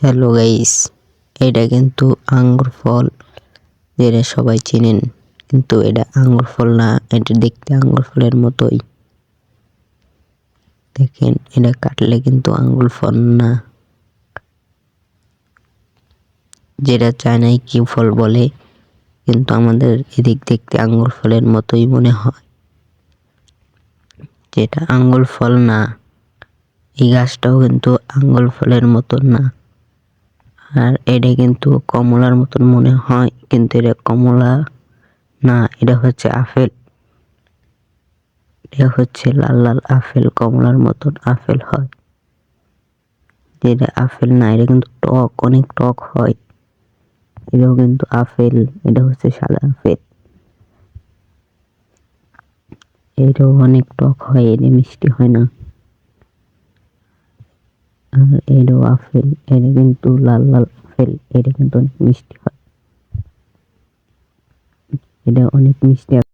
Hello guys এটা কিন্তু আঙ্গুর ফল, যেটা সবাই চিনেন। কিন্তু এটা আঙ্গুর ফল না, এটা দেখতে আঙ্গুর ফলের মতোই। দেখেন, এটা কাটলে কিন্তু আঙ্গুর ফল না। যেটা চায়নায় কি ফল বলে, কিন্তু আমাদের এদিক দেখতে আঙ্গুর ফলের মতোই মনে হয়। যেটা আঙ্গুর ফল না, এই গাছটাও কিন্তু আঙ্গুর ফলের মতো না। আর এটা কিন্তু কমলার মতন মনে হয়, কিন্তু এটা কমলা না, এটা হচ্ছে আপেল। এটা হচ্ছে লাল লাল আপেল, কমলার মতন আপেল হয়। যেটা আপেল না, এটা কিন্তু টক, অনেক টক হয়। এটাও কিন্তু আপেল, এটা হচ্ছে সাদা আপেল। এটাও অনেক টক হয়, এটা মিষ্টি হয় না। আর এরও আপেল এটা কিন্তু লাল লাল আপেল এটা কিন্তু অনেক মিষ্টি হয়। এটা অনেক মিষ্টি